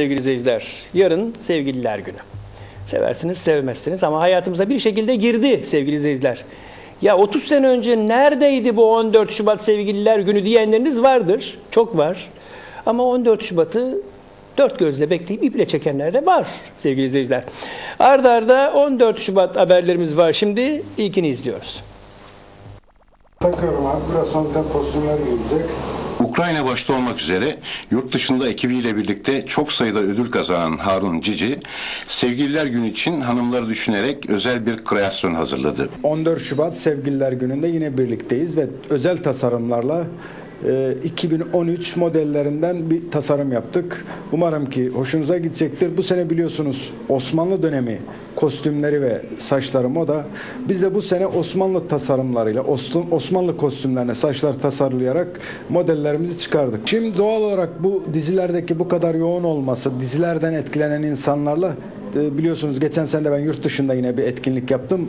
Sevgili izleyiciler, yarın sevgililer günü. Seversiniz, sevmezsiniz ama hayatımıza bir şekilde girdi sevgili izleyiciler. Ya 30 sene önce neredeydi bu 14 Şubat sevgililer günü diyenleriniz vardır. Çok var. Ama 14 Şubat'ı dört gözle bekleyip iple çekenler de var sevgili izleyiciler. Arda arda 14 Şubat haberlerimiz var. Şimdi ilkini izliyoruz. Takıyorum abi. Biraz sonra kostümler gelecek. Ukrayna başta olmak üzere yurt dışında ekibiyle birlikte çok sayıda ödül kazanan Harun Cici, Sevgililer Günü için hanımları düşünerek özel bir kreasyon hazırladı. 14 Şubat Sevgililer Günü'nde yine birlikteyiz ve özel tasarımlarla 2013 modellerinden bir tasarım yaptık. Umarım ki hoşunuza gidecektir. Bu sene biliyorsunuz Osmanlı dönemi kostümleri ve saçları moda. Biz de bu sene Osmanlı tasarımlarıyla Osman- Osmanlı kostümlerine saçlar tasarlayarak modellerimizi çıkardık. Şimdi doğal olarak bu dizilerdeki bu kadar yoğun olması, dizilerden etkilenen insanlarla biliyorsunuz geçen sene ben yurt dışında yine bir etkinlik yaptım.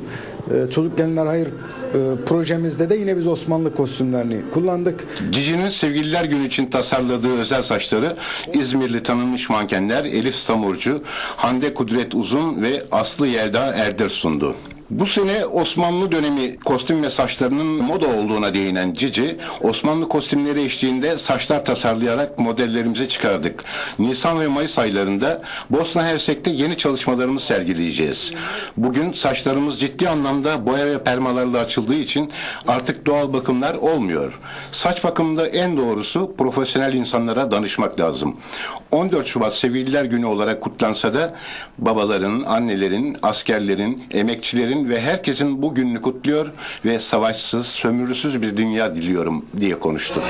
E, Çocuk Gelinler Hayır e, projemizde de yine biz Osmanlı kostümlerini kullandık. Cici'nin Sevgililer Günü için tasarladığı özel saçları İzmirli tanınmış mankenler Elif Samurcu, Hande Kudret Uzun ve Aslı Yelda Erder sundu. Bu sene Osmanlı dönemi kostüm ve saçlarının moda olduğuna değinen Cici, Osmanlı kostümleri eşliğinde saçlar tasarlayarak modellerimizi çıkardık. Nisan ve Mayıs aylarında Bosna Hersek'te yeni çalışmalarımızı sergileyeceğiz. Bugün saçlarımız ciddi anlamda boya ve permalarla açıldığı için artık doğal bakımlar olmuyor. Saç bakımında en doğrusu profesyonel insanlara danışmak lazım. 14 Şubat Sevgililer Günü olarak kutlansa da babaların, annelerin, askerlerin, emekçilerin ve herkesin bu gününü kutluyor ve savaşsız, sömürüsüz bir dünya diliyorum diye konuştu.